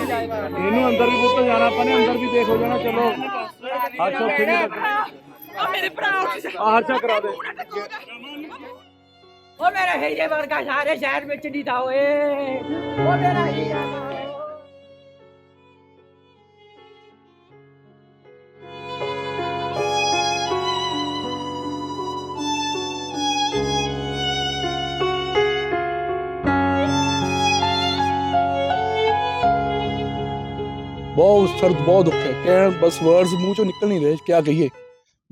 ਇਹਨੂੰ ਅੰਦਰ ਵੀ ਬੁੱਤ ਜਾਣਾ ਆਪਾਂ ਨੇ ਅੰਦਰ ਵੀ ਦੇਖ ਦੇਖੋ ਜਾਣਾ ਚਲੋ। ਹੱਥ ਉੱਥੇ ਨਹੀਂ ਆ ਮੇਰੇ ਭਰਾ ਆਹ ਹਰਸ਼ਾ ਕਰਾ ਦੇ। ਉਹ ਮੇਰਾ ਹੀਰੇ ਵਰਗਾ ਸਾਰੇ ਸ਼ਹਿਰ ਵਿੱਚ ਨਹੀਂ ਤਾਂ ਓਏ। ਉਹ ਮੇਰਾ ਹੀਰਾ। ਬਹੁਤ ਉਸ ਦਰਦ ਬਹੁਤ ਦੁੱਖ ਹੈ। ਕਹਿਣ ਬਸ ਵਰਡਸ ਮੂੰਹ ਚੋਂ ਨਿਕਲ ਨਹੀਂ ਰਹੇ, ਕਿਆ ਕਹੀਏ।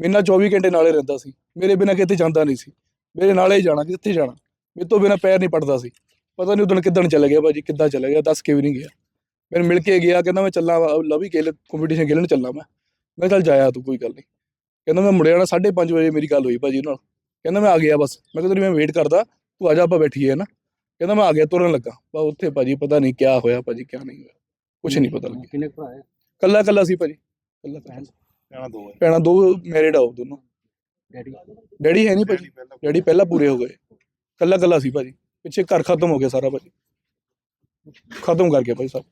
ਮੇਰੇ ਨਾਲ 24 ਘੰਟੇ ਨਾਲੇ ਰਹਿੰਦਾ ਸੀ। ਮੇਰੇ ਬਿਨਾਂ ਕਿਤੇ ਜਾਂਦਾ ਨਹੀਂ ਸੀ। ਮੇਰੇ ਨਾਲੇ ਹੀ ਜਾਣਾ, ਕਿੱਥੇ ਜਾਣਾ? ਮੇਰੇ ਤੋਂ ਬਿਨਾਂ ਪੈਰ ਨਹੀਂ ਪੜਦਾ ਸੀ। ਪਤਾ ਨਹੀਂ ਉਦੋਂ ਕਿੱਦਣ ਚਲਾ ਗਿਆ, ਭਾਜੀ ਕਿੱਦਾਂ ਚਲਾ ਗਿਆ, ਦੱਸ ਕੇ ਵੀ ਨਹੀਂ ਗਿਆ। ਮੈਨੂੰ ਮਿਲ ਕੇ ਗਿਆ, ਕਹਿੰਦਾ ਮੈਂ ਚੱਲਾਂ, ਲਵੀ ਖੇਲ ਕੰਪੀਟੀਸ਼ਨ ਖੇਲਣ ਚੱਲਾਂ ਮੈਂ। ਮੈਂ ਕਿਹਾ ਚੱਲ ਜਾਇਆ ਤੂੰ, ਕੋਈ ਗੱਲ ਨਹੀਂ। ਕਹਿੰਦਾ ਮੈਂ ਮੁੜਿਆ ਨਾ 5:30 ਵਜੇ ਮੇਰੀ ਗੱਲ ਹੋਈ ਭਾਜੀ ਨਾਲ। ਕਹਿੰਦਾ ਮੈਂ ਆ ਗਿਆ ਬਸ। ਮੈਂ ਕਿਹਾ ਤੇਰੀ ਮੈਂ ਵੇਟ ਕਰਦਾ, ਤੂੰ ਆ ਜਾ, ਆਪਾਂ ਬੈਠੀਏ ਨਾ। ਕਹਿੰਦਾ ਮੈਂ ਆ ਗਿਆ, ਤੁਰਨ ਲੱਗਾ। ਬਾ ਉੱਥੇ ਭਾਜੀ ਪਤਾ ਨਹੀਂ ਕਿਆ ਹੋਇਆ, ਭਾਜੀ ਕਿਆ ਨਹੀਂ ਹੋਇਆ। ਕੁਝ ਨਹੀਂ ਪਤਾ ਲੱਗਿਆ। ਕਿੰਨੇ ਭਰਾ ਹੈ? ਕੱਲਾ ਕੱਲਾ ਸੀ ਭਾਜੀ। ਕੱਲਾ ਕੱਲਾ ਕਹਿਣਾ ਦੋ ਹੈ। ਭੈਣਾਂ ਦੋ ਮੈਰਿਡ ਆ ਉਹ ਦੋਨੋਂ। ਡੈਡੀ? ਡੈਡੀ ਹੈ ਨਹੀਂ ਭਾਜੀ। ਡੈਡੀ ਪਹਿਲਾਂ ਪੂਰੇ ਹੋ ਗਏ। ਕੱਲਾ ਕੱਲਾ ਸੀ ਭਾਜੀ। ਪਿੱਛੇ ਘਰ ਖਤਮ ਹੋ ਗਿਆ ਸਾਰਾ ਭਾਜੀ। ਖਤਮ ਕਰ ਗਿਆ ਭਾਜੀ ਸਭ।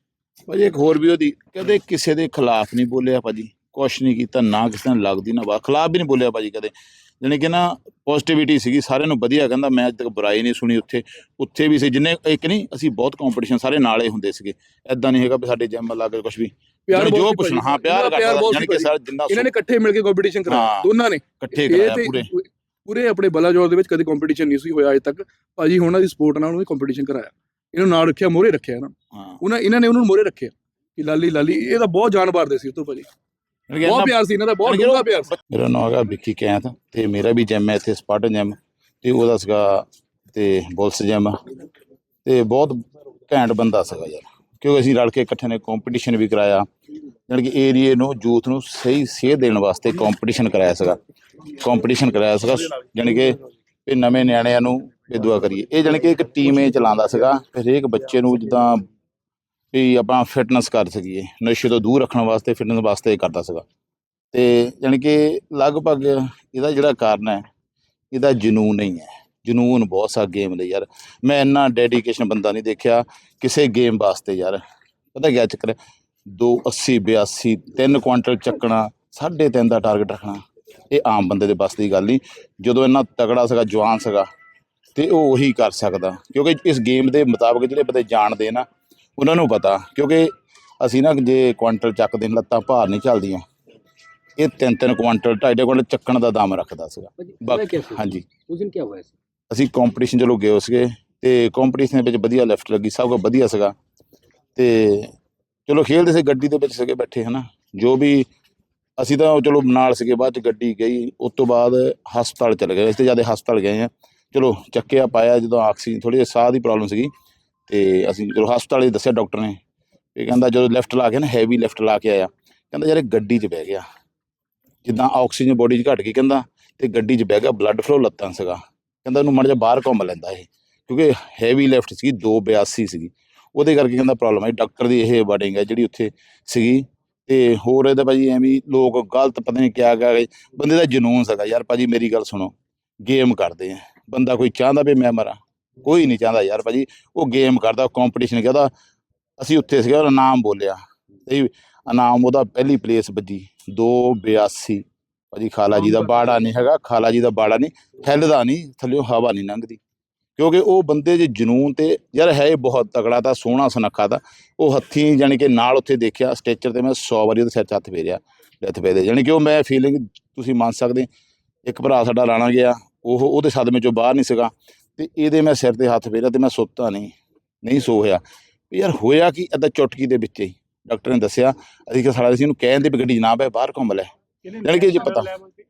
ਭਾਜੀ ਇੱਕ ਹੋਰ ਵੀ ਉਹਦੀ ਕਦੇ ਕਿਸੇ ਦੇ ਖਿਲਾਫ ਨਹੀਂ ਬੋਲਿਆ ਭਾਜੀ। ਕੁਛ ਨਹੀਂ ਕੀਤਾ ਨਾ ਕਿਸੇ ਨਾਲ ਲੱਗਦੀ ਨਾ ਬਾ ਖਿਲਾਫ ਵੀ ਨਹੀਂ ਬੋਲਿਆ ਭਾਜੀ ਕਦੇ। ਜਾਣੀ ਕਿ ਨਾ ਪੋਜ਼ਿਟਿਵਿਟੀ ਸੀਗੀ ਸਾਰਿਆਂ ਨੂੰ ਵਧੀਆ ਕਹਿੰਦਾ ਮੈਂ ਅੱਜ ਤੱਕ ਬੁਰਾਈ ਨਹੀਂ ਸੁਣੀ ਉੱਥੇ ਉੱਥੇ ਵੀ ਸੀ ਜਿੰਨੇ ਇੱਕ ਨਹੀਂ ਅਸੀਂ ਬਹੁਤ ਕੰਪੀਟੀਸ਼ਨ ਸਾਰੇ ਨਾਲੇ ਹੁੰਦੇ ਸੀਗੇ ਐਦਾਂ ਨਹੀਂ ਹੈਗਾ ਵੀ ਸਾਡੇ ਜਿਮ ਲੱਗ ਕੇ ਕੁਝ ਵੀ ਪਿਆਰ ਜੋ ਪੁੱਛਣਾ ਹਾਂ ਪਿਆਰ। ਕਰਦਾ ਸੀ ਕਿ। ਸਾਰਾ ਜਿੰਨਾ ਇਹਨਾਂ ਨੇ ਇਕੱਠੇ ਮਿਲ ਕੇ ਕੰਪੀਟੀਸ਼ਨ ਕਰਾਇਆ। ਦੋਨਾਂ ਨੇ ਇਕੱਠੇ ਕਰਾਇਆ ਪੂਰੇ ਪੂਰੇ ਆਪਣੇ ਬਲਾਜੋਰ ਦੇ ਵਿੱਚ ਕਦੇ ਕੰਪੀਟੀਸ਼ਨ ਨਹੀਂ ਸੀ ਹੋਇਆ ਅਜੇ ਤੱਕ ਭਾਜੀ ਉਹਨਾਂ ਦੀ ਸਪੋਰਟ ਨਾਲ ਉਹਨੇ ਕੰਪੀਟੀਸ਼ਨ ਕਰਾਇਆ ਇਹਨੂੰ ਨਾਲ ਰੱਖਿਆ ਮੋਰੇ ਰੱਖਿਆ ਇਹਨਾਂ ਨੂੰ। ਉਹਨਾਂ ਇਹਨਾਂ ਨੇ ਉਹਨੂੰ ਮੋਰੇ ਰੱਖਿਆ ਕਿ ਲਾਲੀ ਲਾਲੀ ਇਹ ਤਾਂ ਬਹੁਤ ਜਾਨ ਮਾਰਦੇ ਸੀ ਉਹ ਤੋਂ ਭਾਜੀ ਬਹੁਤ ਪਿਆਰ ਸੀ ਇਹਨਾਂ ਦਾ ਬਹੁਤ ਡੂੰਘਾ ਪਿਆਰ ਸੀ। ਮੇਰਾ ਨਾਮ ਹੈਗਾ ਵਿੱਕੀ ਕੈਂਥ ਤੇ ਮੇਰਾ ਵੀ ਜਿਮ ਹੈ ਇੱਥੇ ਸਪਾਰਟਨ ਜਿਮ ਤੇ ਉਹਦਾ ਸੀਗਾ ਤੇ ਬੁਲਸ ਜਿਮ ਤੇ ਬਹੁਤ ਘੈਂਟ ਬੰਦਾ ਸੀਗਾ ਯਾਰ। ਕਿਉਂਕਿ ਅਸੀਂ ਰਲ ਕੇ ਇਕੱਠੇ ਨੇ ਕੰਪੀਟੀਸ਼ਨ ਵੀ ਕਰਾਇਆ ਕਿ ਏਰੀਏ ਨੂੰ ਯੂਥ ਨੂੰ ਸਹੀ ਸੇਧ ਦੇਣ ਵਾਸਤੇ ਕੰਪੀਟੀਸ਼ਨ ਕਰਾਇਆ ਸੀਗਾ। ਕੰਪੀਟੀਸ਼ਨ ਕਰਾਇਆ ਸੀਗਾ ਜਾਣੀ ਕਿ ਇਹ ਨਵੇਂ ਨਿਆਣਿਆਂ ਨੂੰ ਇਹ ਦੁਆ ਕਰੀਏ। ਇਹ ਜਾਣੀ ਕਿ ਇੱਕ ਟੀਮ ਇਹ ਚਲਾਉਂਦਾ ਸੀਗਾ ਹਰੇਕ ਬੱਚੇ ਨੂੰ ਜਿੱਦਾਂ ਵੀ ਆਪਾਂ ਫਿਟਨੈਸ ਕਰ ਸਕੀਏ। ਨਸ਼ੇ ਤੋਂ ਦੂਰ ਰੱਖਣ ਵਾਸਤੇ ਫਿਟਨੈਸ ਵਾਸਤੇ ਕਰਦਾ ਸੀਗਾ। ਤੇ ਜਾਣੀ ਕਿ ਲਗਭਗ ਇਹਦਾ ਜਿਹੜਾ ਕਾਰਨ ਹੈ, ਇਹਦਾ ਜਨੂਨ ਨਹੀਂ ਹੈ। ਜਨੂਨ ਬਹੁਤ ਸਾ ਗੇਮ ਲਈ ਯਾਰ। ਮੈਂ ਇੰਨਾ ਡੈਡੀਕੇਸ਼ਨ ਬੰਦਾ ਨਹੀਂ ਦੇਖਿਆ ਕਿਸੇ ਗੇਮ ਵਾਸਤੇ ਯਾਰ। ਪਤਾ ਕੀ ਚੱਕਰ ਹੈ? 280 82 3 ਕੁਆਂਟਲ ਚੱਕਣਾ 3.5 ਦਾ ਟਾਰਗੇਟ ਰੱਖਣਾ, ਇਹ ਆਮ ਬੰਦੇ ਦੇ ਬਸ ਦੀ ਗੱਲ ਨਹੀਂ ਜਦੋਂ ਇੰਨਾ ਤਗੜਾ ਸੀਗਾ, ਜਵਾਨ ਸੀਗਾ, ਤੇ ਉਹ ਉਹੀ ਕਰ ਸਕਦਾ। ਕਿਉਂਕਿ ਇਸ ਗੇਮ ਦੇ ਮੁਤਾਬਕ ਜਿਹੜੇ ਬੰਦੇ ਜਾਣਦੇ ਨਾ ਉਹਨਾਂ ਨੂੰ ਪਤਾ ਕਿਉਂਕਿ ਅਸੀਂ ਨਾ ਜੇ ਕੁਆਂਟਲ ਚੱਕਦੇ ਹਾਂ, ਲੱਤਾਂ ਭਾਰ ਨਹੀਂ ਚੱਲਦੀਆਂ। ਇਹ ਤਿੰਨ ਤਿੰਨ ਕੁਆਂਟਲ ਢਾਈ ਢਾਈ ਕੁਆਂਟਲ ਚੱਕਣ ਦਾ ਦਮ ਰੱਖਦਾ ਸੀਗਾ। ਬਾਕੀ ਹਾਂਜੀ। ਉਸ ਦਿਨ ਕੀ ਹੋਇਆ ਸੀ? ਅਸੀਂ ਕੰਪੀਟੀਸ਼ਨ ਚਲੋ ਗਏ ਸੀਗੇ ਤੇ ਕੰਪੀਟੀਸ਼ਨ ਦੇ ਵਿੱਚ ਵਧੀਆ ਲਿਫਟ ਲੱਗੀ ਸਭ ਕੁਝ ਵਧੀਆ ਸੀਗਾ। ਤੇ ਚਲੋ ਖੇਡਦੇ ਸੀ ਗੱਡੀ ਦੇ ਵਿੱਚ ਸੀਗੇ ਬੈਠੇ ਹਨਾ। ਜੋ ਵੀ ਅਸੀਂ ਤਾਂ ਚਲੋ ਨਾਲ ਸੀਗੇ ਬਾਅਦ ਚ ਗੱਡੀ ਗਈ ਉਸ ਤੋਂ ਬਾਅਦ ਹਸਪਤਾਲ ਚਲੇ ਗਏ। ਇਸ ਤੇ ਜ਼ਿਆਦਾ ਹਸਪਤਾਲ ਗਏ ਆ। ਚਲੋ ਚੱਕਿਆ ਪਾਇਆ ਜਦੋਂ ਆਕਸੀਜਨ ਥੋੜੀ ਜਿਹੀ ਸਾਹ ਦੀ ਪ੍ਰੋਬਲਮ ਸੀਗੀ। ਤੇ ਅਸੀਂ ਜਦੋਂ ਹਸਪਤਾਲ 'ਚ ਦੱਸਿਆ ਡਾਕਟਰ ਨੇ, ਇਹ ਕਹਿੰਦਾ ਜਦੋਂ ਲਿਫਟ ਲਾ ਕੇ ਨਾ ਹੈਵੀ ਲਿਫਟ ਲਾ ਕੇ ਆਇਆ, ਕਹਿੰਦਾ ਯਾਰ ਇਹ ਗੱਡੀ 'ਚ ਬਹਿ ਗਿਆ। ਜਿੱਦਾਂ ਆਕਸੀਜਨ ਬੋਡੀ 'ਚ ਘਟ ਗਈ, ਕਹਿੰਦਾ, ਤੇ ਗੱਡੀ 'ਚ ਬਹਿ ਗਿਆ ਬਲੱਡ ਫਲੋ ਲੱਤਾਂ ਸੀਗਾ। ਕਹਿੰਦਾ ਉਹਨੂੰ ਮੜ ਜਾ ਬਾਹਰ ਘੁੰਮ ਲੈਂਦਾ ਇਹ, ਕਿਉਂਕਿ ਹੈਵੀ ਲਿਫਟ ਸੀ 282 ਸੀਗੀ। ਉਹਦੇ ਕਰਕੇ ਕਹਿੰਦਾ ਪ੍ਰੋਬਲਮ ਹੈ ਡਾਕਟਰ ਦੀ ਇਹ ਵਰਡਿੰਗ ਹੈ ਜਿਹੜੀ ਉੱਥੇ ਸੀਗੀ। ਤੇ ਹੋਰ ਇਹਦਾ ਭਾਜੀ ਐਵੇਂ ਲੋਕ ਗਲਤ ਪਤਾ ਨਹੀਂ ਕਿਆ ਕਹਿ ਬੰਦੇ ਦਾ ਜਨੂਨ ਸੀਗਾ, ਯਾਰ ਭਾਜੀ ਮੇਰੀ ਗੱਲ ਸੁਣੋ ਗੇਮ ਕਰਦੇ ਆ। ਬੰਦਾ ਕੋਈ ਚਾਹੁੰਦਾ ਵੀ ਮੈਂ ਮਰਾਂ। ਕੋਈ ਨਹੀਂ ਚਾਹੁੰਦਾ ਯਾਰ ਭਾਜੀ ਉਹ ਗੇਮ ਕਰਦਾ ਕੰਪੀਟੀਸ਼ਨ ਕਰਦਾ। ਅਸੀਂ ਉੱਥੇ ਸੀਗਾ ਉਹਦਾ ਨਾਮ ਬੋਲਿਆ। ਤੇ ਇਨਾਮ ਉਹਦਾ ਪਹਿਲੀ ਪਲੇਸ ਵੱਜੀ 282 ਭਾਜੀ ਖਾਲਾ ਜੀ ਦਾ ਬਾੜਾ ਨਹੀਂ ਹੈਗਾ ਖਾਲਾ ਜੀ ਦਾ ਬਾੜਾ ਨਹੀਂ ਹਿੱਲਦਾ ਨਹੀਂ ਥੱਲਿਓਂ ਹਵਾ ਨਹੀਂ ਲੰਘਦੀ। ਕਿਉਂਕਿ ਉਹ ਬੰਦੇ ਦੇ ਜਨੂਨ ਤੇ ਯਾਰ ਹੈ ਇਹ ਬਹੁਤ ਤਗੜਾ ਤਾਂ ਸੋਹਣਾ ਸੁਨੱਖਾ ਦਾ ਉਹ ਹੱਥੀਂ ਜਾਣੀ ਕਿ ਨਾਲ ਉੱਥੇ ਦੇਖਿਆ ਸਟੇਚਰ ਤੇ ਮੈਂ 100 ਵਾਰੀ ਉਹਦੇ ਸਿਰ 'ਚ ਹੱਥ ਫੇਰਿਆ ਪੇ ਦੇ ਜਾਣੀ ਕਿ ਉਹ ਮੈਂ ਫੀਲਿੰਗ ਤੁਸੀਂ ਮੰਨ ਸਕਦੇ ਇੱਕ ਭਰਾ ਸਾਡਾ ਰਾਣਾ ਗਿਆ ਉਹ ਉਹਦੇ ਸਦਮੇ ਚੋਂ ਬਾਹਰ ਨਹੀਂ ਸੀਗਾ। ਤੇ ਇਹਦੇ ਮੈਂ ਸਿਰ ਤੇ ਹੱਥ ਫੇਰਿਆ ਤੇ ਮੈਂ ਸੁੱਤਾ ਨਹੀਂ ਨਹੀਂ ਸੋਇਆ ਯਾਰ ਹੋਇਆ ਕਿ ਅੱਧਾ ਚੁਟਕੀ ਦੇ ਵਿੱਚ ਹੀ? ਡਾਕਟਰ ਨੇ ਦੱਸਿਆ ਅਸੀਂ ਕਿ ਸਾਲਾ ਸੀ ਇਹਨੂੰ ਕਹਿੰਦੇ ਵੀ ਗੱਡੀ ਜਨਾਬ ਹੈ ਬਾਹਰ ਘੁੰਮ ਲੈ। ਜਾਨ ਕਿ ਜੇ ਪਤਾ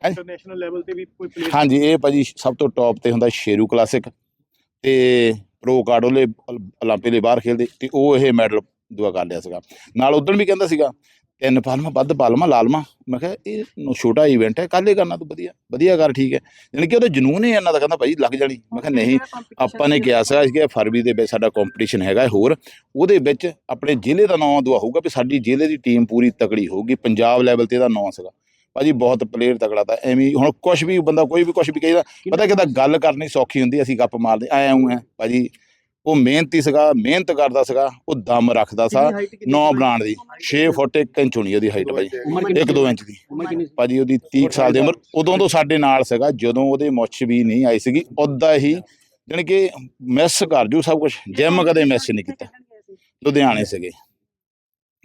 ਇੰਟਰਨੈਸ਼ਨਲ ਲੈਵਲ ਤੇ ਵੀ ਕੋਈ ਪਲੇਅਰ ਹਾਂਜੀ ਇਹ ਭਾਜੀ ਸਭ ਤੋਂ ਟੌਪ ਤੇ ਹੁੰਦਾ ਸ਼ੇਰੂ ਕਲਾਸਿਕ ਤੇ ਪ੍ਰੋ ਕਾਰਡੋਲੇ ਓਲੰਪਿਕ ਦੇ ਬਾਹਰ ਖੇਲਦੇ ਤੇ ਉਹ ਇਹ ਮੈਡਲ ਦੁਆ ਕਰ ਲਿਆ ਸੀਗਾ। ਨਾਲ ਉਦੋਂ ਵੀ ਕਹਿੰਦਾ ਸੀਗਾ ਤਿੰਨ ਪਾਲਮਾ ਵੱਧ ਪਾਲਮਾ ਲਾਲਮਾ। ਮੈਂ ਕਿਹਾ, ਇਹ ਨ- ਛੋਟਾ ਇਵੈਂਟ ਹੈ ਕੱਲ ਹੀ ਕਰਨਾ ਤੂੰ, ਵਧੀਆ ਵਧੀਆ ਕਰ, ਠੀਕ ਹੈ। ਯਾਨੀ ਕਿ ਉਹਦਾ ਜਨੂਨ ਹੀ ਇਹਨਾਂ ਦਾ, ਕਹਿੰਦਾ ਭਾਈ ਲੱਗ ਜਾਣੀ। ਮੈਂ ਕਿਹਾ, ਨਹੀਂ, ਆਪਾਂ ਨੇ ਕਿਹਾ ਸੀਗਾ ਕਿ ਫਰਵਰੀ ਦੇ ਵਿੱਚ ਸਾਡਾ ਕੰਪੀਟੀਸ਼ਨ ਹੈਗਾ ਹੋਰ। ਉਹਦੇ ਵਿੱਚ ਆਪਣੇ ਜ਼ਿਲ੍ਹੇ ਦਾ ਨਾਮ ਦੁਆ ਹੋਊਗਾ ਵੀ ਸਾਡੀ ਜ਼ਿਲ੍ਹੇ ਦੀ ਟੀਮ ਪੂਰੀ ਤਕੜੀ ਹੋਊਗੀ। ਪੰਜਾਬ ਲੈਵਲ ਤੇ ਇਹਦਾ ਨਾਮ ਸੀਗਾ। ਭਾਜੀ, ਬਹੁਤ ਪਲੇਅਰ ਤਕੜਾ ਤਾਂ, ਐਵੇਂ ਹੁਣ ਕੁਝ ਵੀ ਬੰਦਾ ਕੋਈ ਵੀ ਕੁਝ ਵੀ ਕਹੇਗਾ ਪਤਾ ਕਿਦਾਂ ਗੱਲ ਕਰਨੀ ਸੌਖੀ ਹੁੰਦੀ, ਅਸੀਂ ਗੱਪ ਮਾਰਦੇ ਐ ਆਉਂ ਹੈ ਭਾਜੀ। ਉਹ ਮਿਹਨਤੀ ਸੀਗਾ ਮਿਹਨਤ ਕਰਦਾ ਸੀਗਾ ਉਹ ਦਮ ਰੱਖਦਾ ਸੀ ਨੌ ਬਣਾਉਣ ਦੀ। 6 ਫੁੱਟ 1 ਇੰਚ ਹੋਣੀ ਉਹਦੀ ਹਾਈਟ ਭਾਜੀ ਉਮਰ ਕਿੰਨੀ 1 2 ਇੰਚ ਦੀ? ਭਾਜੀ ਉਹਦੀ 30 ਕੁ ਸਾਲ ਦੀ ਉਮਰ। ਉਦੋਂ ਤੋਂ ਸਾਡੇ ਨਾਲ ਸੀਗਾ ਜਦੋਂ ਉਹਦੇ ਮੁੱਛ ਵੀ ਨਹੀਂ ਆਈ ਸੀਗੀ ਉਦਾਂ ਹੀ ਜਾਣੀ ਕਿ ਮਿਸ ਕਰ ਜੂ ਸਭ ਕੁਝ ਜਿਮ ਕਦੇ ਮਿਸ ਨਹੀਂ ਕੀਤਾ। ਲੁਧਿਆਣੇ ਸੀਗੇ।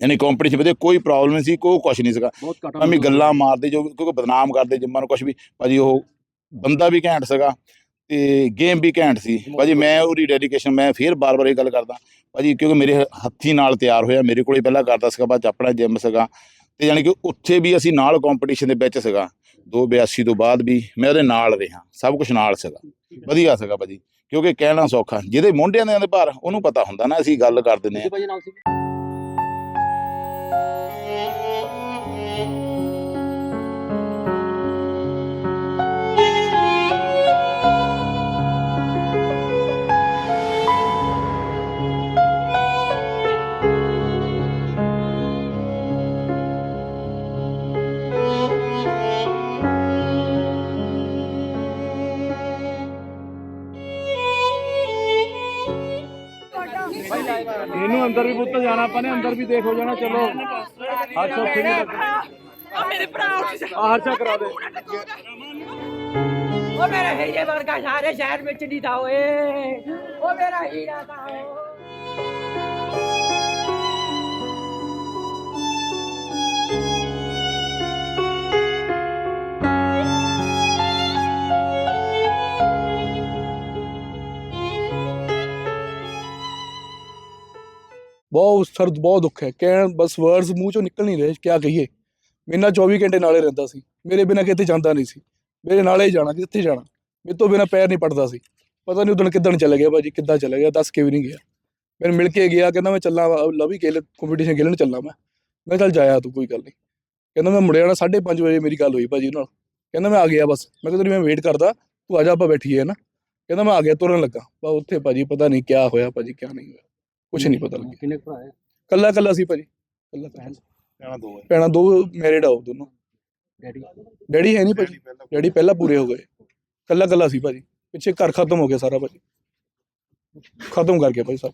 ਯਾਨੀ ਕੰਪੀਟੀਸ਼ਨ ਵਿੱਚ ਕੋਈ ਪ੍ਰੋਬਲਮ ਨਹੀਂ ਸੀ ਕੋਈ ਕੁਝ ਨਹੀਂ ਸੀਗਾ। ਐਵੇਂ ਗੱਲਾਂ ਮਾਰਦੇ ਜੋ ਕਿਉਂਕਿ ਬਦਨਾਮ ਕਰਦੇ ਜਿੰਮਾਂ ਨੂੰ ਕੁਝ ਵੀ। ਭਾਜੀ ਉਹ ਬੰਦਾ ਵੀ ਘੈਂਟ ਸੀਗਾ। ਤੇ ਗੇਮ ਵੀ ਘੈਂਟ ਸੀ। ਭਾਜੀ ਮੈਂ ਉਹਦੀ ਡੈਡੀਕੇਸ਼ਨ ਮੈਂ ਫੇਰ ਬਾਰ-ਬਾਰ ਇਹ ਗੱਲ ਕਰਦਾ। ਭਾਜੀ ਕਿਉਂਕਿ ਮੇਰੇ ਹੱਥੀਂ ਨਾਲ ਤਿਆਰ ਹੋਇਆ। ਮੇਰੇ ਕੋਲ ਪਹਿਲਾਂ ਕਰਦਾ ਸੀਗਾ ਬਾਅਦ ਆਪਣਾ ਜਿਮ ਸੀਗਾ। ਤੇ ਯਾਨੀ ਕਿ ਉੱਥੇ ਵੀ ਅਸੀਂ ਨਾਲ ਕੰਪੀਟੀਸ਼ਨ ਦੇ ਵਿੱਚ ਸੀਗਾ। 282 ਤੋਂ ਬਾਅਦ ਵੀ ਮੈਂ ਉਹਦੇ ਨਾਲ ਰਿਹਾ। ਸਭ ਕੁਝ ਨਾਲ ਸੀਗਾ। ਵਧੀਆ ਸੀਗਾ ਭਾਜੀ। ਕਿਉਂਕਿ ਕਹਿਣਾ ਸੌਖਾ। ਜਿਹਦੇ ਮੋਢਿਆਂ ਦੇ ਭਾਰ ਉਹਨੂੰ ਪਤਾ ਹੁੰਦਾ ਨਾ ਅਸੀਂ ਗੱਲ ਕਰ ਦਿੰਦੇ ਭਾਜੀ ਨਾਲ ਸੀ? ਜਾਣਾ ਆਪਾਂ ਨੇ ਅੰਦਰ ਵੀ ਦੇਖ ਹੋ ਜਾਣਾ ਚਲੋ। ਹੱਥ ਉੱਥੇ ਲੱਗ ਆ ਮੇਰੇ ਭਰਾ ਉੱਠ ਜਾ। ਆਹ ਕਰਾ ਦੇ। ਉਹ ਮੇਰਾ ਹੀਰੇ ਵਰਗਾ ਸਾਰੇ ਸ਼ਹਿਰ ਵਿੱਚ ਨਹੀਂ ਥਾ ਓਏ ਉਹ ਮੇਰਾ ਹੀਰਾ ਥਾ ਬਹੁਤ ਸਰਦ ਬਹੁਤ ਦੁੱਖ ਹੈ। ਕਹਿਣ ਬਸ ਵਰਡਸ ਮੂੰਹ ਚੋਂ ਨਿਕਲ ਨਹੀਂ ਰਹੇ, ਕਿਆ ਕਹੀਏ। ਮੇਰੇ ਨਾਲ 24 ਘੰਟੇ ਨਾਲੇ ਰਹਿੰਦਾ ਸੀ। ਮੇਰੇ ਬਿਨਾਂ ਕਿਤੇ ਜਾਂਦਾ ਨਹੀਂ ਸੀ। ਮੇਰੇ ਨਾਲੇ ਜਾਣਾ, ਕਿੱਥੇ ਜਾਣਾ? ਮੇਰੇ ਤੋਂ ਬਿਨਾਂ ਪੈਰ ਨਹੀਂ ਪੜਦਾ ਸੀ। ਪਤਾ ਨਹੀਂ ਉਦੋਂ ਕਿੱਦਣ ਚਲੇ ਗਿਆ, ਭਾਜੀ ਕਿੱਦਾਂ ਚਲੇ ਗਿਆ, ਦੱਸ ਕੇ ਵੀ ਨਹੀਂ ਗਿਆ। ਮੈਨੂੰ ਮਿਲ ਕੇ ਗਿਆ, ਕਹਿੰਦਾ ਮੈਂ ਚੱਲਾਂ ਲਵੀ ਖੇਲ ਕੰਪੀਟੀਸ਼ਨ ਖੇਲਣ ਚੱਲਾਂ ਮੈਂ। ਮੈਂ ਚੱਲ ਜਾਇਆ ਤੂੰ, ਕੋਈ ਗੱਲ ਨਹੀਂ। ਕਹਿੰਦਾ ਮੈਂ ਮੁੜਿਆ ਨਾ 5:30 ਵਜੇ ਮੇਰੀ ਗੱਲ ਹੋਈ ਭਾਜੀ ਨਾਲ। ਕਹਿੰਦਾ ਮੈਂ ਆ ਗਿਆ ਬਸ। ਮੈਂ ਕਿਹਾ ਤੇਰੀ ਮੈਂ ਵੇਟ ਕਰਦਾ, ਤੂੰ ਆ ਜਾ, ਆਪਾਂ ਬੈਠੀਏ ਨਾ। ਕਹਿੰਦਾ ਮੈਂ ਆ ਗਿਆ, ਤੁਰਨ ਲੱਗਾ। ਬਾ ਉੱਥੇ ਭਾਜੀ ਪਤਾ ਨਹੀਂ ਕਿਆ ਹੋਇਆ, ਭਾਜੀ ਕਿਆ ਨਹੀਂ ਹੋਇਆ। ਕੁਝ ਨਹੀਂ ਪਤਾ ਲੱਗਿਆ। ਕਿੰਨੇ ਭਰਾ ਹੈ? ਕੱਲਾ ਕੱਲਾ ਸੀ ਭਾਜੀ ਕੱਲਾ ਭੈਣ ਕਹਿਣਾ ਦੋ ਭੈਣਾਂ ਦੋ ਮੈਰਿਡ ਆ ਉਹ ਦੋਨੋਂ। ਡੈਡੀ? ਡੈਡੀ ਹੈ ਨਹੀਂ ਭਾਜੀ। ਡੈਡੀ ਪਹਿਲਾਂ ਪੂਰੇ ਹੋ ਗਏ। ਕੱਲਾ ਕੱਲਾ ਸੀ ਭਾਜੀ। ਪਿੱਛੇ ਘਰ ਖਤਮ ਹੋ ਗਿਆ ਸਾਰਾ ਭਾਜੀ। ਖਤਮ ਕਰ ਗਿਆ ਭਾਜੀ ਸਭ।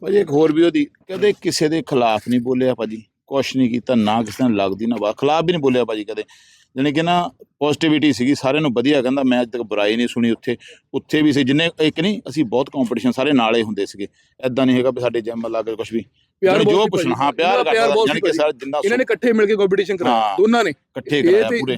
ਭਾਜੀ ਇੱਕ ਹੋਰ ਵੀ ਉਹਦੀ ਕਦੇ ਕਿਸੇ ਦੇ ਖਿਲਾਫ ਨਹੀਂ ਬੋਲਿਆ ਭਾਜੀ। ਕੁਛ ਨਹੀਂ ਕੀਤਾ ਨਾ ਕਿਸੇ ਨਾਲ ਲੱਗਦੀ ਨਾ ਬਾ ਖਿਲਾਫ ਵੀ ਨਹੀਂ ਬੋਲਿਆ ਭਾਜੀ ਕਦੇ। ਜਾਣੀ ਕਿ ਨਾ ਪੋਜ਼ਿਟਿਵਿਟੀ ਸੀਗੀ ਸਾਰਿਆਂ ਨੂੰ ਵਧੀਆ ਕਹਿੰਦਾ ਮੈਂ ਅੱਜ ਤੱਕ ਬੁਰਾਈ ਨਹੀਂ ਸੁਣੀ ਉੱਥੇ। ਉੱਥੇ ਵੀ ਸੀ ਜਿੰਨੇ ਇੱਕ ਨਹੀਂ ਅਸੀਂ ਬਹੁਤ ਕੰਪੀਟੀਸ਼ਨ ਸਾਰੇ ਨਾਲੇ ਹੁੰਦੇ ਸੀਗੇ। ਐਦਾਂ ਨਹੀਂ ਹੈਗਾ ਵੀ ਸਾਡੇ ਜਿਮ ਲਾ ਕੇ ਕੁਝ ਵੀ। ਪਿਆਰ ਜੋ ਪੁੱਛਣਾ। ਹਾਂ ਪਿਆਰ ਕਰਦਾ ਸੀ ਕਿ ਸਾਰਾ ਜਿੰਨਾ ਇਹਨਾਂ ਨੇ ਇਕੱਠੇ ਮਿਲ ਕੇ ਕੰਪੀਟੀਸ਼ਨ ਕਰਾਇਆ। ਦੋਨਾਂ ਨੇ। ਇਕੱਠੇ ਕਰਾਇਆ ਪੂਰੇ।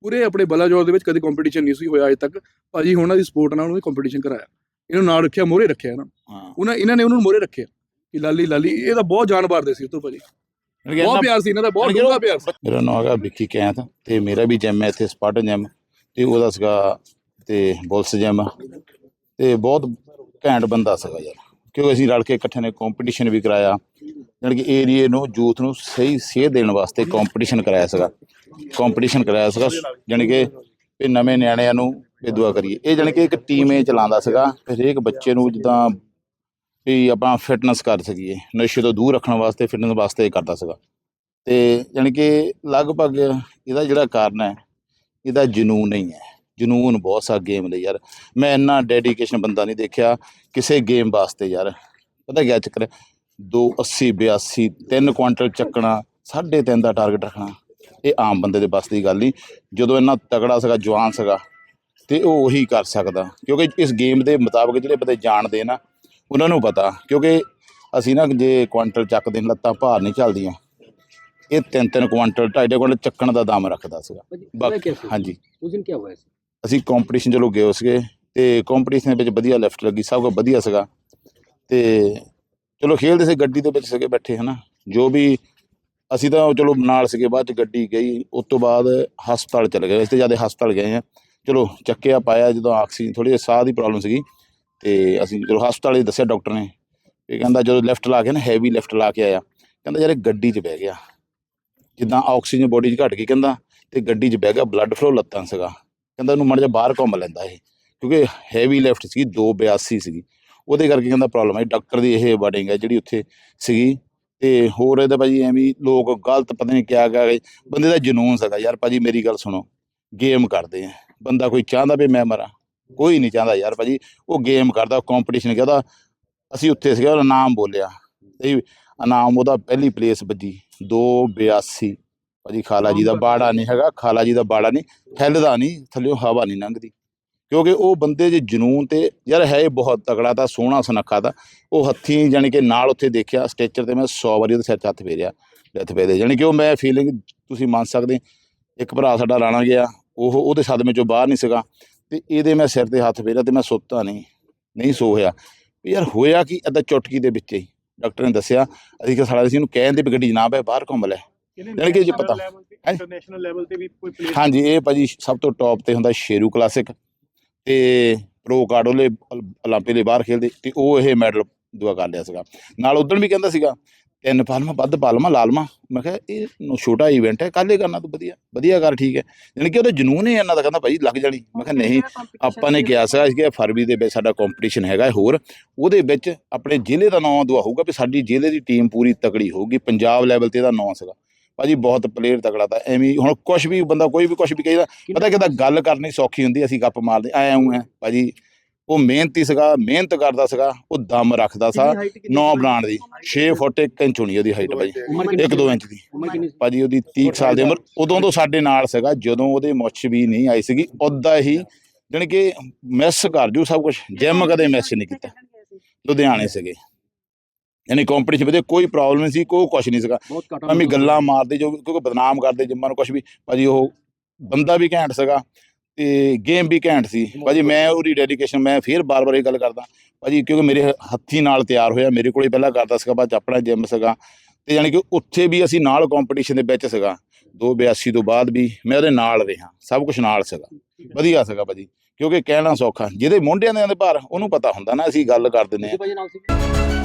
ਪੂਰੇ ਆਪਣੇ ਬਲਾਜੌਰ ਦੇ ਵਿੱਚ ਕਦੇ ਕੰਪੀਟੀਸ਼ਨ ਨਹੀਂ ਸੀ ਹੋਇਆ ਅਜੇ ਤੱਕ। ਭਾਜੀ ਹੁਣ ਉਹਨਾਂ ਦੀ ਸਪੋਰਟ ਨਾਲ ਉਹਨੇ ਕੰਪੀਟੀਸ਼ਨ ਕਰਾਇਆ। ਇਹਨੂੰ ਨਾਲ ਰੱਖਿਆ ਮੋਰੇ ਰੱਖਿਆ ਇਹਨਾਂ ਨੂੰ। ਉਹਨਾਂ ਇਹਨਾਂ ਨੇ ਉਹਨੂੰ ਮੋਰੇ ਰੱਖਿਆ। ਕਿ ਲਾਲੀ ਲਾਲੀ ਇਹ ਤਾਂ ਬਹੁਤ ਜਾਨ ਮਾਰਦੇ ਸੀ ਉਹ ਤੋਂ ਭਾਜੀ। ਬਹੁਤ ਪਿਆਰ ਸੀ ਇਹਨਾਂ ਦਾ ਬਹੁਤ ਡੂੰਘਾ ਪਿਆਰ ਸੀ। ਮੇਰਾ ਨਾਮ ਹੈਗਾ ਵਿੱਕੀ ਕੈਂਥ ਤੇ ਮੇਰਾ ਵੀ ਜਿਮ ਹੈ ਇੱਥੇ ਸਪਾਰਟਨ ਜਿਮ ਤੇ ਉਹਦਾ ਸੀਗਾ ਤੇ ਬੁਲਸ ਜਿਮ ਤੇ ਬਹੁਤ ਘੈਂਟ ਬੰਦਾ ਸੀਗਾ ਯਾਰ। ਕਿਉਂਕਿ ਅਸੀਂ ਰਲ ਕੇ ਇਕੱਠੇ ਨੇ ਕੰਪੀਟੀਸ਼ਨ ਵੀ ਕਰਾਇਆ ਜਾਣੀ ਕਿ ਏਰੀਏ ਨੂੰ ਯੂਥ ਨੂੰ ਸਹੀ ਸੇਧ ਦੇਣ ਵਾਸਤੇ ਕੰਪੀਟੀਸ਼ਨ ਕਰਾਇਆ ਸੀਗਾ। ਕੰਪੀਟੀਸ਼ਨ ਕਰਾਇਆ ਸੀਗਾ ਜਾਣੀ ਕਿ ਨਵੇਂ ਨਿਆਣਿਆਂ ਨੂੰ ਇਹ ਦੁਆ ਕਰੀਏ। ਇਹ ਜਾਣੀ ਕਿ ਇੱਕ ਟੀਮ ਇਹ ਚਲਾਉਂਦਾ ਸੀਗਾ ਹਰੇਕ ਬੱਚੇ ਨੂੰ ਜਿੱਦਾਂ ਵੀ ਆਪਾਂ ਫਿਟਨੈਸ ਕਰ ਸਕੀਏ, ਨਸ਼ੇ ਤੋਂ ਦੂਰ ਰੱਖਣ ਵਾਸਤੇ ਫਿਟਨੈਸ ਵਾਸਤੇ ਕਰਦਾ ਸੀਗਾ। ਤੇ ਜਾਣੀ ਕਿ ਲਗਭਗ ਇਹਦਾ ਜਿਹੜਾ ਕਾਰਨ ਹੈ, ਇਹਦਾ ਜਨੂਨ ਨਹੀਂ ਹੈ। ਜਨੂਨ ਬਹੁਤ ਸਾ ਗੇਮ ਲਈ ਯਾਰ। ਮੈਂ ਇੰਨਾ ਡੈਡੀਕੇਸ਼ਨ ਬੰਦਾ ਨਹੀਂ ਦੇਖਿਆ ਕਿਸੇ ਗੇਮ ਵਾਸਤੇ ਯਾਰ। ਪਤਾ ਕੀ ਚੱਕਰ? ਹੈ 280 82 3 ਕੁਆਂਟਲ ਚੱਕਣਾ 3.5 ਦਾ ਟਾਰਗੇਟ ਰੱਖਣਾ, ਇਹ ਆਮ ਬੰਦੇ ਦੇ ਬਸ ਦੀ ਗੱਲ ਨਹੀਂ। ਜਦੋਂ ਇੰਨਾ ਤਕੜਾ ਸੀਗਾ, ਜਵਾਨ ਸੀਗਾ, ਤੇ ਉਹ ਉਹੀ ਕਰ ਸਕਦਾ। ਕਿਉਂਕਿ ਇਸ ਗੇਮ ਦੇ ਮੁਤਾਬਕ ਜਿਹੜੇ ਬੰਦੇ ਜਾਣਦੇ ਨਾ ਉਹਨਾਂ ਨੂੰ ਪਤਾ ਕਿਉਂਕਿ ਅਸੀਂ ਨਾ ਜੇ ਕੁਆਂਟਲ ਚੱਕਦੇ ਲੱਤਾਂ ਭਾਰ ਨਹੀਂ ਚੱਲਦੀਆਂ। ਇਹ ਤਿੰਨ ਤਿੰਨ ਕੁਆਂਟਲ ਢਾਈ ਕੁਆਂਟਲ ਚੱਕਣ ਦਾ ਦਮ ਰੱਖਦਾ ਸੀਗਾ। ਹਾਂਜੀ। ਉਸ ਦਿਨ ਕੀ ਹੋਇਆ ਸੀ? ਅਸੀਂ ਕੰਪੀਟੀਸ਼ਨ ਚਲੋ ਗਏ ਸੀਗੇ ਤੇ ਕੰਪੀਟੀਸ਼ਨ ਦੇ ਵਿੱਚ ਵਧੀਆ ਲਿਫਟ ਲੱਗੀ ਸਭ ਕੁਝ ਵਧੀਆ ਸੀਗਾ। ਤੇ ਚਲੋ ਖੇਡਦੇ ਸੀ ਗੱਡੀ ਦੇ ਵਿੱਚ ਸੀਗੇ ਬੈਠੇ ਹਨਾ। ਜੋ ਵੀ ਅਸੀਂ ਤਾਂ ਚਲੋ ਨਾਲ ਸੀਗੇ ਬਾਅਦ ਚ ਗੱਡੀ ਗਈ ਉਸ ਤੋਂ ਬਾਅਦ ਹਸਪਤਾਲ ਚਲੇ ਗਏ। ਇਸ ਤੇ ਜ਼ਿਆਦਾ ਹਸਪਤਾਲ ਗਏ ਆ। ਚਲੋ ਚੱਕਿਆ ਪਾਇਆ ਜਦੋਂ ਆਕਸੀਜਨ ਥੋੜੀ ਸਾਹ ਦੀ ਪ੍ਰੋਬਲਮ ਸੀਗੀ। ਤੇ ਅਸੀਂ ਜਦੋਂ ਹਸਪਤਾਲ ਹੀ ਦੱਸਿਆ ਡਾਕਟਰ ਨੇ, ਇਹ ਕਹਿੰਦਾ ਜਦੋਂ ਲਿਫਟ ਲਾ ਕੇ ਨਾ ਹੈਵੀ ਲਿਫਟ ਲਾ ਕੇ ਆਇਆ, ਕਹਿੰਦਾ ਯਾਰ ਇਹ ਗੱਡੀ 'ਚ ਬਹਿ ਗਿਆ। ਜਿੱਦਾਂ ਆਕਸੀਜਨ ਬੋਡੀ 'ਚ ਘਟ ਗਈ, ਕਹਿੰਦਾ ਤੇ ਗੱਡੀ 'ਚ ਬਹਿ ਗਿਆ ਬਲੱਡ ਫਲੋ ਲੱਤਾਂ ਸੀਗਾ। ਕਹਿੰਦਾ ਇਹਨੂੰ ਮੜ ਜਾ ਬਾਹਰ ਘੁੰਮ ਲੈਂਦਾ ਇਹ, ਕਿਉਂਕਿ ਹੈਵੀ ਲਿਫਟ ਸੀਗੀ 282 ਸੀਗੀ। ਉਹਦੇ ਕਰਕੇ ਕਹਿੰਦਾ ਪ੍ਰੋਬਲਮ ਆਈ ਡਾਕਟਰ ਦੀ ਇਹ ਵਰਡਿੰਗ ਹੈ ਜਿਹੜੀ ਉੱਥੇ ਸੀਗੀ। ਤੇ ਹੋਰ ਇਹਦਾ ਭਾਜੀ ਐਵੇਂ ਲੋਕ ਗਲਤ ਪਤਾ ਨਹੀਂ ਕਿਆ ਕਹਿ ਬੰਦੇ ਦਾ ਜਨੂਨ ਸੀਗਾ, ਯਾਰ ਭਾਜੀ ਮੇਰੀ ਗੱਲ ਸੁਣੋ ਗੇਮ ਕਰਦੇ ਆ। ਬੰਦਾ ਕੋਈ ਚਾਹੁੰਦਾ ਵੀ ਮੈਂ ਮਰਾਂ। ਕੋਈ ਨਹੀਂ ਚਾਹੁੰਦਾ ਯਾਰ ਭਾਜੀ, ਉਹ ਗੇਮ ਕਰਦਾ ਕੰਪੀਟੀਸ਼ਨ ਕਰਦਾ। ਅਸੀਂ ਉੱਥੇ ਸੀਗਾ, ਉਹਦਾ ਨਾਮ ਬੋਲਿਆ। ਤੇ ਇਨਾਮ ਉਹਦਾ ਪਹਿਲੀ ਪਲੇਸ ਵੱਜੀ 282 ਭਾਜੀ, ਖਾਲਾ ਜੀ ਦਾ ਬਾੜਾ ਨਹੀਂ ਹੈਗਾ, ਖਾਲਾ ਜੀ ਦਾ ਬਾੜਾ ਨਹੀਂ ਹਿੱਲਦਾ ਨਹੀਂ, ਥੱਲਿਓ ਹਵਾ ਨਹੀਂ ਲੰਘਦੀ। ਕਿਉਂਕਿ ਉਹ ਬੰਦੇ ਦੇ ਜਨੂਨ ਤੇ, ਯਾਰ ਹੈ ਬਹੁਤ ਤਗੜਾ ਤਾਂ, ਸੋਹਣਾ ਸੁਨੱਖਾ ਤਾਂ, ਉਹ ਹੱਥੀਂ ਜਾਣੀ ਕਿ ਨਾਲ ਉੱਥੇ ਦੇਖਿਆ ਸਟੇਚਰ ਤੇ ਮੈਂ 100 ਵਾਰੀ ਉਹਦੇ ਸਿਰ 'ਚ ਹੱਥ ਫੇਰਿਆ ਡੈਥ ਪੇ ਦੇ ਜਾਣੀ ਕਿ ਉਹ ਮੈਂ ਫੀਲਿੰਗ ਤੁਸੀਂ ਮੰਨ ਸਕਦੇ, ਇੱਕ ਭਰਾ ਸਾਡਾ ਰਾਣਾ ਗਿਆ, ਉਹ ਉਹਦੇ ਸਦਮੇ ਚੋਂ ਬਾਹਰ ਨਹੀਂ ਸੀਗਾ। ਤੇ ਇਹਦੇ ਮੈਂ ਸਿਰ ਤੇ ਹੱਥ ਫੇਰਿਆ ਤੇ ਮੈਂ ਸੁੱਤਾ ਨਹੀਂ ਨਹੀਂ ਸੋ ਯਾਰ ਹੋਇਆ ਕਿ ਅੱਧਾ ਚੁਟਕੀ ਦੇ ਵਿੱਚ ਡਾਕਟਰ ਨੇ ਦੱਸਿਆ ਅਸੀਂ ਕਿ ਸਾਲਾ ਅਸੀਂ ਇਹਨੂੰ ਕਹਿੰਦੇ ਵੀ ਗੱਡੀ ਜਨਾਬ ਹੈ ਬਾਹਰ ਘੁੰਮ ਲੈ। ਯਾਨੀ ਕਿ ਜੇ ਪਤਾ ਇੰਟਰਨੈਸ਼ਨਲ ਲੈਵਲ ਤੇ ਵੀ ਕੋਈ ਪਲੇਅਰ ਹਾਂਜੀ ਇਹ ਭਾਜੀ ਸਭ ਤੋਂ ਟੌਪ ਤੇ ਹੁੰਦਾ ਸ਼ੇਰੂ ਕਲਾਸਿਕ ਤੇ ਪ੍ਰੋ ਕਾਰਡੋਲੇ ਓਲੰਪੀ ਦੇ ਬਾਹਰ ਖੇਲਦੇ ਤੇ ਉਹ ਇਹ ਮੈਡਲ ਦੁਆ ਕਰ ਲਿਆ ਸੀਗਾ। ਨਾਲ ਉਦੋਂ ਵੀ ਕਹਿੰਦਾ ਸੀਗਾ ਤਿੰਨ ਪਾਲਮਾ ਵੱਧ ਪਾਲਮਾ ਲਾਲਮਾ ਮੈਂ ਕਿਹਾ, ਇਹ ਛੋਟਾ ਇਵੈਂਟ ਹੈ ਕੱਲੇ ਕਰਨਾ ਤੂੰ ਵਧੀਆ ਵਧੀਆ ਕਰ, ਠੀਕ ਹੈ। ਯਾਨੀ ਕਿ ਉਹਦੇ ਜਨੂਨ ਹੀ ਇਹਨਾਂ ਦਾ ਕਹਿੰਦਾ ਭਾਈ ਲੱਗ ਜਾਣੀ। ਮੈਂ ਕਿਹਾ, ਨਹੀਂ, ਆਪਾਂ ਨੇ ਕਿਹਾ ਸੀਗਾ ਕਿ ਫਰਵਰੀ ਦੇ ਵਿੱਚ ਸਾਡਾ ਕੰਪੀਟੀਸ਼ਨ ਹੈਗਾ ਹੋਰ। ਉਹਦੇ ਵਿੱਚ ਆਪਣੇ ਜ਼ਿਲ੍ਹੇ ਦਾ ਨਾਮ ਦੁਆ ਹੋਊਗਾ ਵੀ ਸਾਡੀ ਜ਼ਿਲ੍ਹੇ ਦੀ ਟੀਮ ਪੂਰੀ ਤਕੜੀ ਹੋਊਗੀ। ਪੰਜਾਬ ਲੈਵਲ ਤੇ ਇਹਦਾ ਨਾਮ ਸੀਗਾ। ਭਾਜੀ ਬਹੁਤ ਪਲੇਅਰ ਤਕੜਾ ਤਾਂ ਐਵੇਂ ਹੁਣ ਕੁਝ ਵੀ ਬੰਦਾ ਕੋਈ ਵੀ ਕੁਝ ਵੀ ਕਹਿੰਦਾ, ਪਤਾ ਕਿਦਾ ਗੱਲ ਕਰਨੀ ਸੌਖੀ ਹੁੰਦੀ, ਅਸੀਂ ਗੱਪ ਮਾਰਦੇ ਐ। ਆਉਂ ਹੈ ਭਾਜੀ ਉਹ ਮਿਹਨਤੀ ਸੀਗਾ ਮਿਹਨਤ ਕਰਦਾ ਸੀਗਾ ਉਹ ਦਮ ਰੱਖਦਾ ਸਾ ਨੌ ਬਣਾਉਣ ਦੀ। 6 ਫੁੱਟ 1 ਇੰਚ ਹੋਣੀ ਉਹਦੀ ਹਾਈਟ ਭਾਜੀ ਉਮਰ ਕਿੰਨੀ 1 2 ਇੰਚ ਦੀ? ਭਾਜੀ ਉਹਦੀ 30 ਕੁ ਸਾਲ ਦੀ ਉਮਰ। ਉਦੋਂ ਤੋਂ ਸਾਡੇ ਨਾਲ ਸੀਗਾ ਜਦੋਂ ਉਹਦੇ ਮੁੱਛ ਵੀ ਨਹੀਂ ਆਈ ਸੀਗੀ ਉਦਾਂ ਹੀ ਜਾਣੀ ਕਿ ਮਿਸ ਕਰ ਜੂ ਸਭ ਕੁਝ ਜਿਮ ਕਦੇ ਮਿਸ ਨਹੀਂ ਕੀਤਾ। ਲੁਧਿਆਣੇ ਸੀਗੇ। ਯਾਨੀ ਕੰਪੀਟੀਸ਼ਨ ਵਿੱਚ ਕੋਈ ਪ੍ਰੋਬਲਮ ਨਹੀਂ ਸੀ ਕੋਈ ਕੁਝ ਨਹੀਂ ਸੀਗਾ। ਐਵੇਂ ਗੱਲਾਂ ਮਾਰਦੇ ਜੋ ਕਿਉਂਕਿ ਬਦਨਾਮ ਕਰਦੇ ਜਿੰਮਾਂ ਨੂੰ ਕੁਝ ਵੀ। ਭਾਜੀ ਉਹ ਬੰਦਾ ਵੀ ਘੈਂਟ ਸੀਗਾ। ਤੇ ਗੇਮ ਵੀ ਘੈਂਟ ਸੀ। ਭਾਜੀ ਮੈਂ ਉਹਦੀ ਡੈਡੀਕੇਸ਼ਨ ਮੈਂ ਫੇਰ ਬਾਰ-ਬਾਰ ਇਹ ਗੱਲ ਕਰਦਾ। ਭਾਜੀ ਕਿਉਂਕਿ ਮੇਰੇ ਹੱਥੀ ਨਾਲ ਤਿਆਰ ਹੋਇਆ ਮੇਰੇ ਕੋਲੇ ਪਹਿਲਾਂ ਕਰਦਾ ਸੀਗਾ ਬਾਅਦ ਆਪਣਾ ਜਿਮ ਸੀਗਾ। ਤੇ ਯਾਨੀ ਕਿ ਉੱਥੇ ਵੀ ਅਸੀਂ ਨਾਲ ਕੰਪੀਟੀਸ਼ਨ ਦੇ ਵਿੱਚ ਸੀਗਾ। 282 ਤੋਂ ਬਾਅਦ ਵੀ ਮੈਂ ਉਹਦੇ ਨਾਲ ਰਿਹਾ ਸਭ ਕੁਝ ਨਾਲ ਸੀਗਾ। ਵਧੀਆ ਸੀਗਾ ਭਾਜੀ ਕਿਉਂਕਿ ਕਹਿਣਾ ਸੌਖਾ। ਜਿਹਦੇ ਮੋਢਿਆਂ ਦੇ ਆਂਦੇ ਭਾਰ ਉਹਨੂੰ ਪਤਾ ਹੁੰਦਾ ਨਾ ਅਸੀਂ ਗੱਲ ਕਰ ਦਿੰਦੇ ਹਾਂ। ਭਾਜੀ ਨਾਲ ਸੀ?